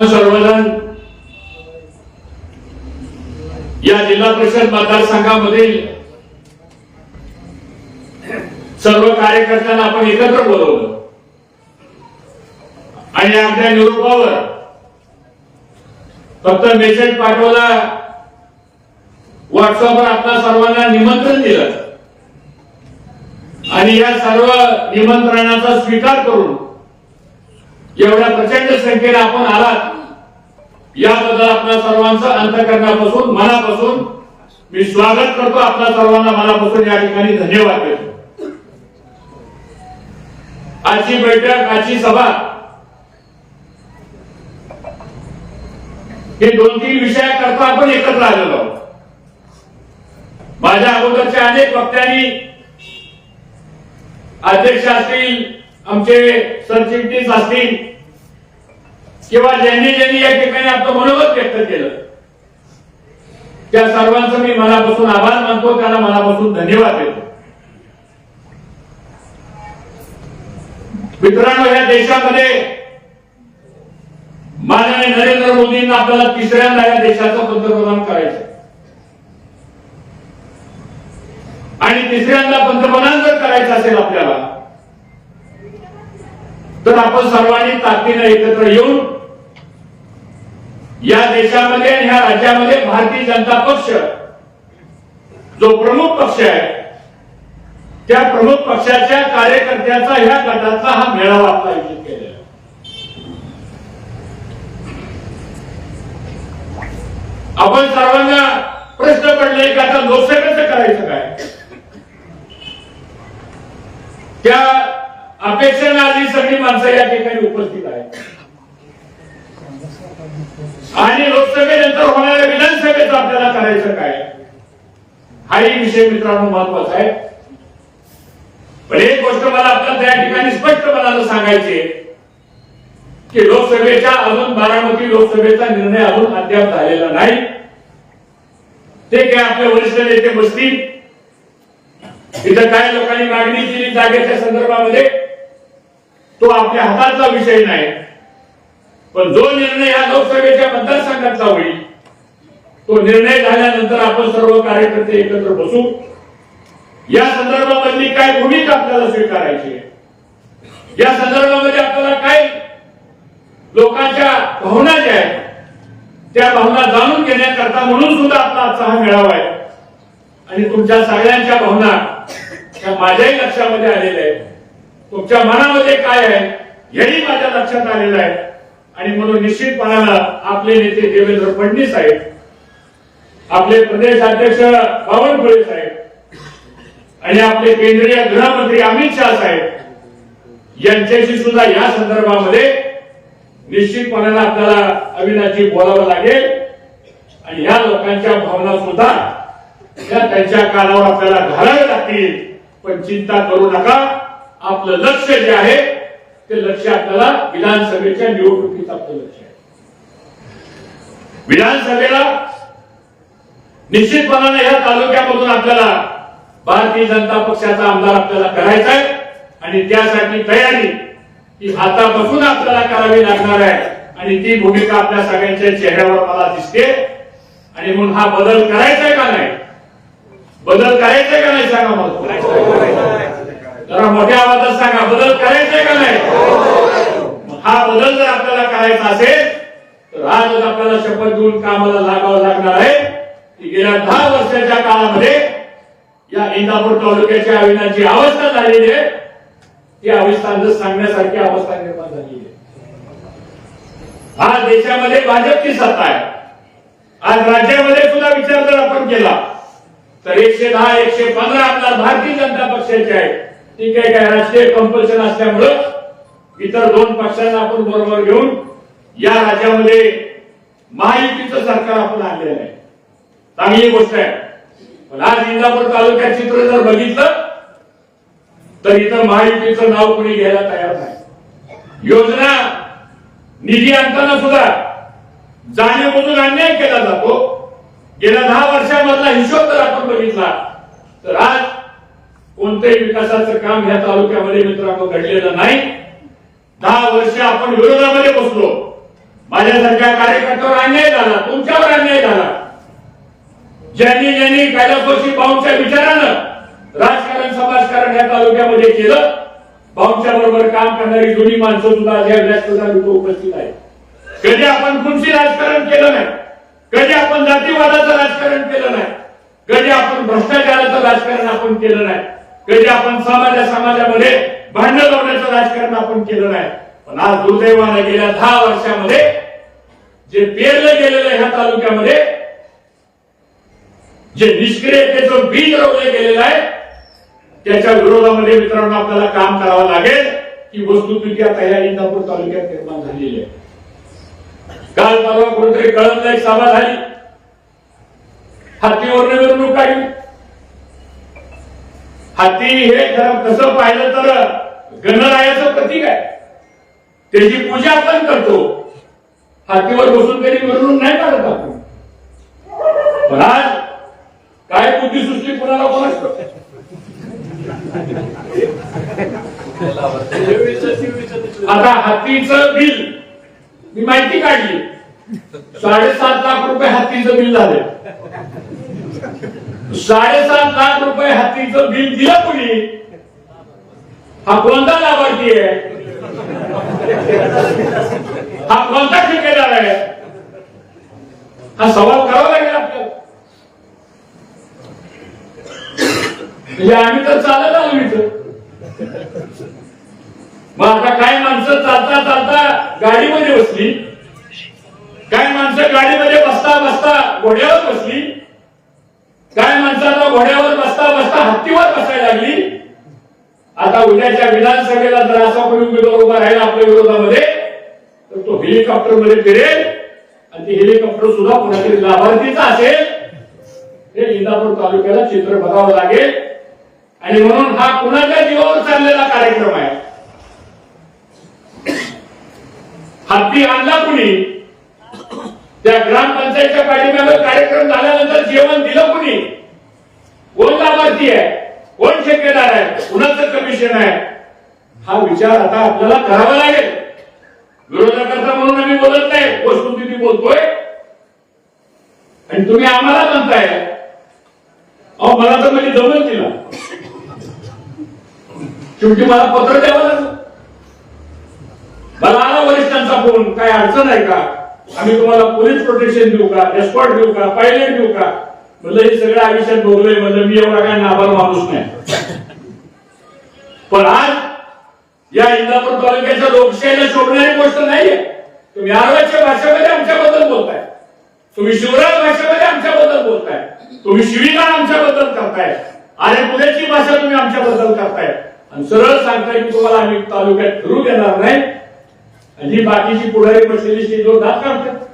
सर्वजण या जिल्हा परिषद मतदारसंघामधील सर्व कार्यकर्त्यांना आपण एकत्र बोलवलं. आणि आपल्या निरोपावर फक्त मेसेज पाठवला व्हॉट्सअपवर आपल्या सर्वांना निमंत्रण दिलं. आणि या सर्व निमंत्रणाचा स्वीकार करून एवढ्या प्रचंड संख्येने आपण आलात याबद्दल आपल्या सर्वांचं अंतकरणापासून मनापासून मी स्वागत करतो. आपल्या सर्वांना मनापासून या ठिकाणी धन्यवाद देतो. आजची बैठक आजची सभा हे दोन तीन विषयाकरता आपण एकत्र आलेलो आहोत. माझ्या अगोदरच्या अनेक वक्त्यांनी अध्यक्ष असतील आमचे सरचिटणीस असतील किंवा ज्यांनी ज्यांनी या ठिकाणी आपलं मनोगत व्यक्त केलं त्या सर्वांचं मी मनापासून आभार मानतो त्यांना मनापासून धन्यवाद देतो. मित्रांनो या देशामध्ये माननीय नरेंद्र मोदींना आपल्याला तिसऱ्यांदा या देशाचं पंतप्रधान करायचं. आणि तिसऱ्यांदा पंतप्रधान जर करायचं असेल आपल्याला तर आपण सर्वांनी ताकदीनं एकत्र येऊन या देशामध्ये आणि ह्या राज्यामध्ये भारतीय जनता पक्ष जो प्रमुख पक्ष आहे त्या प्रमुख पक्षाच्या कार्यकर्त्याचा ह्या गटाचा हा मेळावा आपला आयोजित केलेला आहे. आपण सर्वांना प्रश्न पडले की आता लोकसभेचं करायचं काय त्या अपेक्षेने आली सगळी माणसं या ठिकाणी उपस्थित आहेत. आणि लोकसभेनंतर होणाऱ्या विधानसभेचं आपल्याला करायचं काय? हाही विषय मित्रांनो महत्त्वाचा आहे. पण एक गोष्ट मला आपल्याला त्या ठिकाणी स्पष्टपणानं सांगायची की लोकसभेच्या अजून बारामती लोकसभेचा निर्णय अजून अद्याप झालेला नाही. ते काय आपले वरिष्ठ नेते बसतील? इथं काय लोकांनी मागणी केली जागेच्या संदर्भामध्ये? तो आपल्या हाताचा विषय नाही. पण जो निर्णय या लोकसभेच्या मतदारसंघातला होईल तो निर्णय झाल्यानंतर आपण सर्व कार्यकर्ते एकत्र बसू. या संदर्भामधली काय भूमिका आपल्याला स्वीकारायची आहे? या संदर्भामध्ये आपल्याला काय लोकांच्या भावना ज्या आहेत त्या भावना जाणून घेण्याकरता म्हणून सुद्धा आपला आजचा हा मेळावा आहे. आणि तुमच्या सगळ्यांच्या भावना त्या माझ्याही लक्षामध्ये आलेल्या आहेत. तुमच्या मनामध्ये काय आहे हेही माझ्या लक्षात आलेलं आहे. आणि म्हणून निश्चितपणाला आपले नेते देवेंद्र फडणवीस आहेत आपले प्रदेश अध्यक्ष बावनकुळे साहेब आणि आपले केंद्रीय गृहमंत्री अमित शाह साहेब यांच्याशी सुद्धा या संदर्भामध्ये निश्चितपणाला आपल्याला अविनाशी बोलावं लागेल. आणि या लोकांच्या भावना सुद्धा त्यांच्या कानावर आपल्याला घालावे लागतील. पण चिंता करू नका. आपलं लक्ष जे आहे ते लक्ष आपल्याला विधानसभेच्या निवडणुकीचं आपलं लक्ष आहे. विधानसभेला निश्चितपणाने या तालुक्यामधून आपल्याला भारतीय जनता पक्षाचा आमदार आपल्याला करायचा आहे आणि त्यासाठी तयारी ही हातापासून आपल्याला करावी लागणार आहे आणि ती भूमिका आपल्या सगळ्यांच्या चेहऱ्यावर मला दिसते. आणि म्हणून हा बदल करायचा आहे का नाही? बदल करायचा आहे का नाही सांगा मला जरा मोठ्या आवाजात सांगा बदल करायचा का नाही? हा बदल जर आपल्याला करायचा असेल तर आजच आपल्याला शपथ घेऊन कामाला लागावं लागणार आहे. की गेल्या दहा वर्षाच्या काळामध्ये या इंदापूर तालुक्याच्या अविनाची अवस्था झालेली आहे. ती अवस्था सांगण्यासारखी अवस्था निर्माण झाली आहे. आज देशामध्ये भाजपची सत्ता आहे. आज राज्यामध्ये सुद्धा विचार जर आपण केला तर एकशे दहा एकशे पंधरा आमदार भारतीय जनता पक्षाचे आहेत. ठीक आहे काय राष्ट्रीय कंपल्शन असल्यामुळं इतर दोन पक्षांना आपण बरोबर घेऊन या राज्यामध्ये महायुतीचं सरकार आपण आणलेलं आहे. चांगली गोष्ट आहे. पण आज इंदापूर तालुक्यात चित्र जर बघितलं तर इथं महायुतीचं नाव कोणी घ्यायला तयार नाही. योजना निधी आणताना सुद्धा जाणीवमधून अन्याय केला जातो. गेल्या दहा वर्षामधला हिशोब जर आपण बघितला तर आज कोणत्याही विकासाचं काम या तालुक्यामध्ये मित्रांनो घडलेलं नाही. दहा वर्ष आपण विरोधामध्ये बसलो. माझ्यासारख्या कार्यकर्त्यावर अन्याय झाला तुमच्यावर अन्याय झाला. ज्यांनी ज्यांनी कैलासवासी भाऊंच्या विचारानं राजकारण समाजकारण या तालुक्यामध्ये केलं भाऊंच्या बरोबर काम करणारी जुनी माणसं सुद्धा आज या व्यासपीठावर उपस्थित आहेत. कधी आपण कुणशी राजकारण केलं नाही कधी आपण जातीवादाचं राजकारण केलं नाही कधी आपण भ्रष्टाचाराचं राजकारण आपण केलं नाही कधी आपण समाजा समाजामध्ये भांडण लावण्याचं राजकारण आपण केलं नाही. पण आज दुर्दैवाने गेल्या दहा वर्षामध्ये जे पेरलं गेलेलं ह्या तालुक्यामध्ये जे निष्क्रियतेचं बीज रोवलं गेलेलं आहे त्याच्या विरोधामध्ये मित्रांनो आपल्याला काम करावं लागेल की वस्तुस्थिती आता या इंदापूर तालुक्यात निर्माण झालेली आहे. काल परवा कुठेतरी कळमला एक सभा झाली. हातीवर निवडणूक काढली. हाती हे खरं कसं पाहिलं तर गणरायाचं प्रतीक आहे. त्याची पूजा आपण करतो. हातीवर बसून कधी मिरवणूक नाही काढत आपण. पण आज काय सुचली कुणाला असत आता हातीचं बिल मी माहिती काढली. साडेसात लाख रुपये हातीचं बिल झालं. साडेसात लाख रुपये हत्तीचं बिल दिलं कुणी? हा कोणता लाभार्थी आहे? हा कोणता ठेकेदार आहे? हा सवाल करावा लागेल आपल्याला. म्हणजे आम्ही तर चालत आलो इथं. मग आता काय माणसं चालता चालता गाडीमध्ये बसली? काय माणसं गाडीमध्ये बसता बसता घोड्यावर बसली? काय माणसाला घोड्यावर बसता बसता हत्तीवर बसायला लागली? आता उद्याच्या विधानसभेला जर असा कोणी उमेदवार उभा राहिला आपल्या विरोधामध्ये तर तो हेलिकॉप्टरमध्ये फिरेल आणि ते हेलिकॉप्टर सुद्धा कोणातरी लाभार्थीचा असेल. हे इंदापूर तालुक्याला चित्र बघावं लागेल. आणि म्हणून हा कुणाच्या जीवावर चाललेला कार्यक्रम आहे? हत्ती आणला कुणी? त्या ग्रामपंचायतच्या पाठीमागे कार्यक्रम झाल्यानंतर जेवण दिलं कुणी? कोण लाभार्थी आहे? कोण ठेकेदार आहे? कुणाचं कमिशन आहे? हा विचार आता आपल्याला करावा लागेल. विरोधकांचा म्हणून आम्ही बोलत नाही. वस्तुस्थिती बोलतोय. आणि तुम्ही आम्हाला म्हणताय. अहो मला तर म्हणजे जमत तिला. शेवटी मला पत्र द्यावं लागलं. मला आला वरिष्ठांचा फोन. काय अडचण आहे का? आम्ही तुम्हाला पोलीस प्रोटेक्शन देऊ का एस्कॉर्ट देऊ का पायलट देऊ का? म्हणलं हे सगळं आयुष्यात बघलोय. म्हणलं मी एवढा काय नाभार माणूस नाही. पण आज या इंदापूर तालुक्याच्या लोकशाहीला शोभणारी गोष्ट नाहीये. तुम्ही आरवाच्या भाषेमध्ये आमच्याबद्दल बोलताय. तुम्ही शिवराज भाषेमध्ये आमच्याबद्दल बोलताय. तुम्ही शिवीगाळ आमच्याबद्दल करताय. आणि पुण्याची भाषा तुम्ही आमच्याबद्दल करताय. आणि सरळ सांगताय की तुम्हाला आम्ही तालुक्यात फिरू देणार नाही. आणि बाकीची पुढारी बसलेली स्टेजवर दात करतात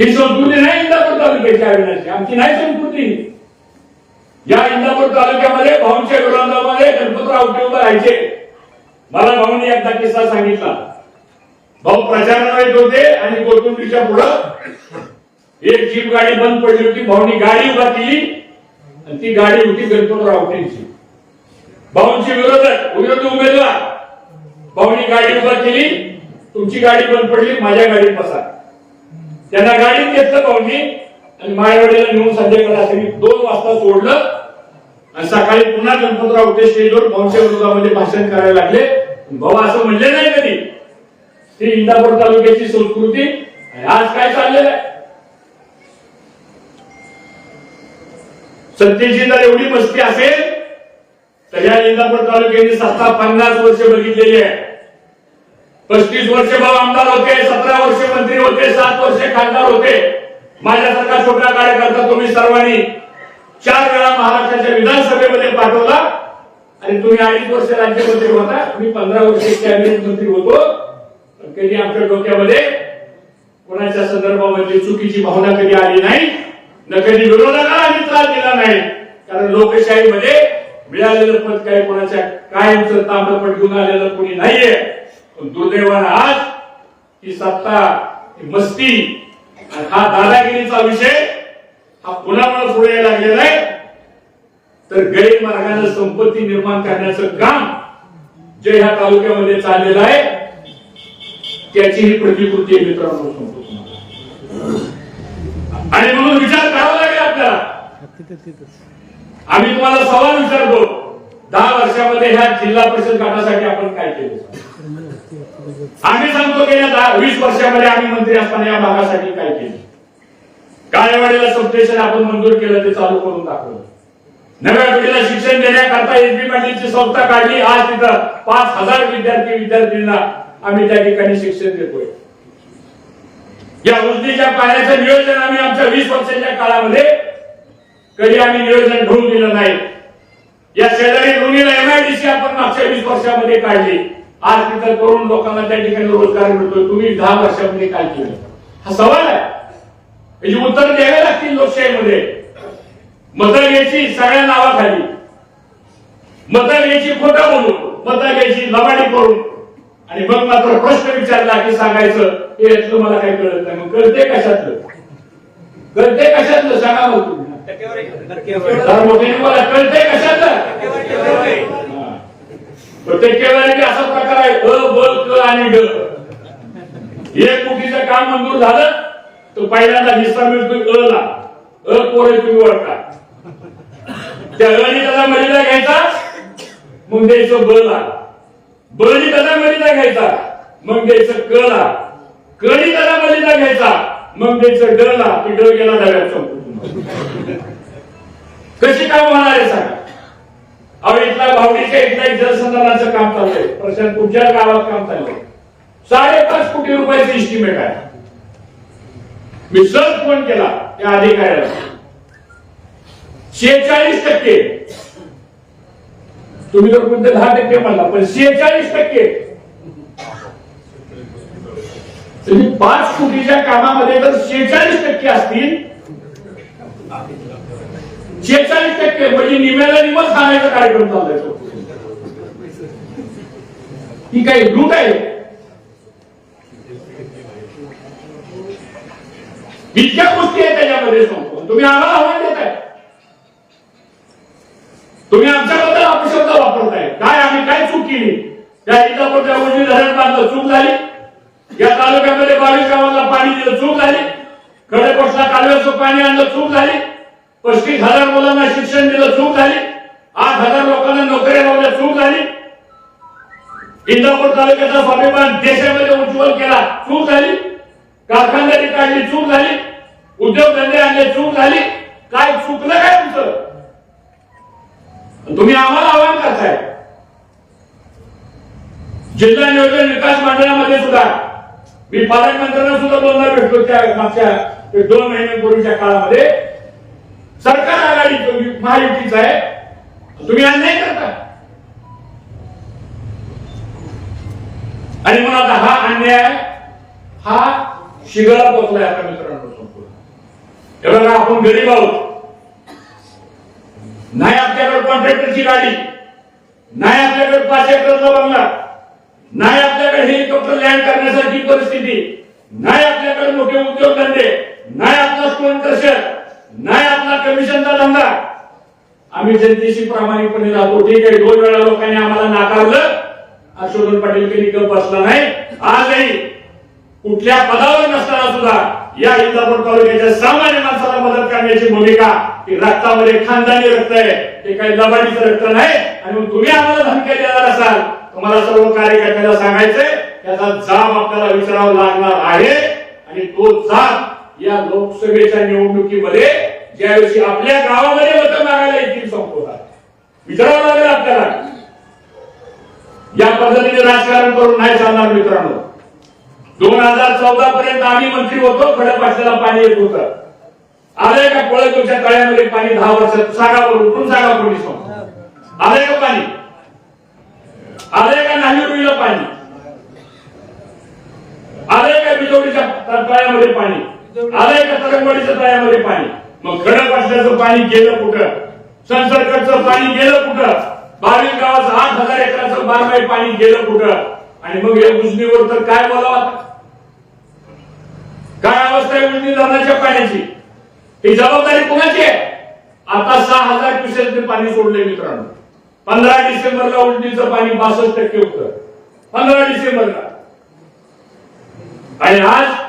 ही संस्कृती नाही इंदापूर तालुक्याची अविनाशी. आमची नाही संस्कृती या इंदापूर तालुक्यामध्ये भाऊंच्या विरोधामध्ये गणपतराव उद्योग राहायचे. मला भाऊनी एकदा किस्सा सांगितला. भाऊ प्रचाराला येत होते आणि कोथुंबीच्या पुढं एक जीप गाडी बंद पडली होती. भाऊनी गाडी उभा केली आणि ती गाडी होती गणपतराव आवटेंची भाऊंची विरोधक विरोधी उमेदवार भाऊनी गाडी उभा केली तुमची गाडी बंद पडली माझ्या गाडीत बसा. त्यांना गाडीत घेतलं भाऊनी आणि मायवाडीला नेऊन संध्याकाळी रात्री दोन वाजता सोडलं. आणि सकाळी पुन्हा गणपतराव उठे स्टेजवर भाऊच्या विरोधामध्ये भाषण करायला लागले. भाऊ असं म्हणले नाही कधी. ही इंदापूर तालुक्याची संस्कृती आज काय चाललेलं आहे? सत्तेची जर एवढी मस्ती असेल तर या इंदापूर तालुक्याची सत्ता पन्नास वर्ष बघितलेली आहे. पस्तीस वर्ष भाऊ आमदार होते सतरा वर्ष मंत्री होते सात वर्ष खासदार होते. माझ्यासारखा छोटा कार्यकर्ता तुम्ही सर्वांनी चार वेळा महाराष्ट्राच्या विधानसभेमध्ये पाठवला. आणि तुम्ही अडीच वर्ष राज्यमंत्री होता तुम्ही पंधरा वर्ष कॅबिनेट मंत्री होतो. कधी आमच्या डोक्यामध्ये कोणाच्या संदर्भामध्ये चुकीची भावना कधी आली नाही न कधी विरोधकाला आम्ही त्रास दिला नाही. कारण लोकशाहीमध्ये मिळालेलं पद काही कोणाच्या कायमचं ताम्रपट घेऊन आलेलं कोणी नाहीये. पण दुर्दैवानं आज ही सत्ता ही मस्ती हा दादागिरीचा विषय हा पुन्हा पुढे यायला लागलेला आहे. तर गैरमार्गाने संपत्ती निर्माण करण्याचं काम जे ह्या तालुक्यामध्ये चाललेलं आहे. त्याची ही प्रतिकृती आहे मित्रांनो सांगतो तुम्हाला. आणि म्हणून विचार करावा लागेल आपल्याला. आम्ही तुम्हाला सवाल विचारतो दहा वर्षामध्ये ह्या जिल्हा परिषद गटासाठी आपण काय केलं? आम्ही सांगतो गेल्या दहा वीस वर्षामध्ये आम्ही मंत्री असताना या भागासाठी काय केलं? काळेवाडीला सबस्टेशन आपण मंजूर केलं ते चालू करून दाखवलं. नव्या पिढीला शिक्षण देण्याकरता एसबी पाटीलची संस्था काढली. आज तिथं पाच हजार विद्यार्थी विद्यार्थ्यांना आम्ही त्या ठिकाणी शिक्षण देतोय. या योजनेच्या पाण्याचं नियोजन आम्ही आमच्या वीस वर्षाच्या काळामध्ये कधी आम्ही नियोजन ठेवून दिलं नाही. या शेजारी दोन्हीला एमआयडीसी आपण मागच्या वीस वर्षामध्ये काढली. आज तिथं करून लोकांना त्या ठिकाणी रोजगार मिळतोय. तुम्ही दहा वर्षामध्ये काय केलं? हा सवाल आहे. याची उत्तर द्यावे लागतील लोकशाहीमध्ये. मतं घ्यायची सगळ्या नावाखाली. मतं घ्यायची खोटं बोलून मतं घ्यायची लबाडी करून. आणि मग मात्र प्रश्न विचारला की सांगायचं हे यातलं मला काही कळत नाही. मग कळते कशातलं? कळते कशातलं? सांगा मग तुम्ही. टक्केवारी. असा प्रकार आहे अ ब क आणि ड. एक कोटीचं काम मंजूर झालं तर पहिल्यांदा हिस्सा मिळतो अ ला अ कोरे तुम्ही ओळखा त्या अने त्याचा मर्यादा घ्यायचा मग द्यायचं ब ला. बळी त्याचा मर्यादा घ्यायचा मग द्यायचं क ला. कळी त्याचा मर्यादा घ्यायचा मग द्यायचं ड ला. की ड गेला डाव्यात चौकून कशी काम होणार आहे सांगा अहो इथला भावडीच्या इथला एक जलसंधारणाचं काम चाललंय. प्रशांत तुमच्या गावात काम चाललंय. साडेपाच कोटी रुपयाचे इस्टिमेट आहे. मी सहज फोन केला त्या अधिकाऱ्याला. शेहेचाळीस टक्के. तुम्ही तर कोणते दहा टक्के म्हणला पण शेहेचाळीस टक्के. तुम्ही पाच कोटीच्या कामामध्ये जर शेहेचाळीस टक्के असतील शेहेचाळीस टक्के. म्हणजे निम्याला निमच खाण्याचा कार्यक्रम चाललाय तो. ही काही लूट आहे? इतक्या गोष्टी आहेत त्याच्यामध्ये सांगतो तुम्ही आम्हाला आव्हान देताय. तुम्ही आमच्याबद्दल अपशब्द वापरताय. काय आम्ही काय चूक केली? त्या इंदापूर त्या धरण बांधलं चूक झाली. या तालुक्यामध्ये बावीस गावाला पाणी दिलं चूक झाली. खडेकोटला कालव्याचं पाणी आणलं चूक झाली. पस्तीस हजार मुलांना शिक्षण दिलं चूक झाली. आठ हजार लोकांना नोकऱ्या लावल्या चूक झाली. इंदापूर तालुक्याचा स्वाभिमान देशामध्ये उज्ज्वल केला चूक झाली. कारखानदारी काढली चूक झाली. उद्योगधंदे आणले चूक झाली. काय चुकलं काय तुमचं? तुम्ही आम्हाला आव्हान करताय. जिल्हा नियोजन विकास मंडळामध्ये सुद्धा मी पालकमंत्र्यांना सुद्धा दोनदा भेटलो त्या मागच्या दोन महिन्यांपूर्वीच्या काळामध्ये. सरकार आघाडी महायुतीचं आहे तुम्ही अन्याय करता. आणि म्हणून आता हा अन्याय हा शिगळा पोचलाय आता मित्रांनो संपूर्ण. हे बघा आपण गरीब आहोत. नाही आपल्याकडे कॉन्ट्रॅक्टरची गाडी. नाही आपल्याकडे पाच एकरचा बंगला नाही आपल्याकडे हेलिकॉप्टर लँड करण्यासारखी परिस्थिती. नाही आपल्याकडे मोठे उद्योगधंदे. नाही आपला स्पॉन्सरशिप नाही आपला कमिशनचा धंदा आम्ही जनतेशी प्रामाणिकपणे राहतो. ठीक आहे दोन वेळा लोकांनी आम्हाला नाकारलं. हर्षवर्धन पाटील कधी गप बसला नाही. आजही कुठल्या पदावर नसताना सुद्धा या इंदापूर तालुक्याच्या सामान्य माणसाला मदत करण्याची भूमिका ही रक्तामध्ये खानदानी रक्त आहे. ते काही लबाडीचं रक्त नाही. आणि तुम्ही आम्हाला धमक्या देणार असाल तुम्हाला सर्व कार्यकर्त्याला सांगायचंय त्याचा जाब आपल्याला विचारावा लागणार आहे. आणि तो जाब या लोकसभेच्या निवडणुकीमध्ये ज्या दिवशी आपल्या गावामध्ये मतं मागायला येतील संपवतात विचारावं लागेल आपल्याला. या पद्धतीने राजकारण करून नाही चालणार मित्रांनो. दोन हजार चौदा पर्यंत आम्ही मंत्री होतो खडकवासल्याला पाणी येत होतं. आलंय का कोळ्याच्या तळ्यामध्ये पाणी दहा वर्षात सागावर उठून सागा पोलीस आलंय का पाणी. आलंय का नाहिरुईला पाणी. आलंय का बिजोडीच्या तळ्यामध्ये पाणी. आलंय का तरंगवाडीच्या तळ्यामध्ये पाणी. मग खडकवासल्याचं पाणी गेलं कुठं? संसर्गचं पाणी गेलं कुठं? बावीस गावाचं आठ हजार एकराचं बारमाही पाणी गेलं कुठं? आणि मग या उजनीवर तर काय बोलावं? काय अवस्था आहे उजनी धरणाच्या पाण्याची? ही जबाबदारी कोणाची आहे? आता सहा हजार क्युसेक पाणी सोडले मित्रांनो. पंधरा डिसेंबरला उजनीचं पाणी बासष्ट टक्के होतं. पंधरा डिसेंबरला. आणि आज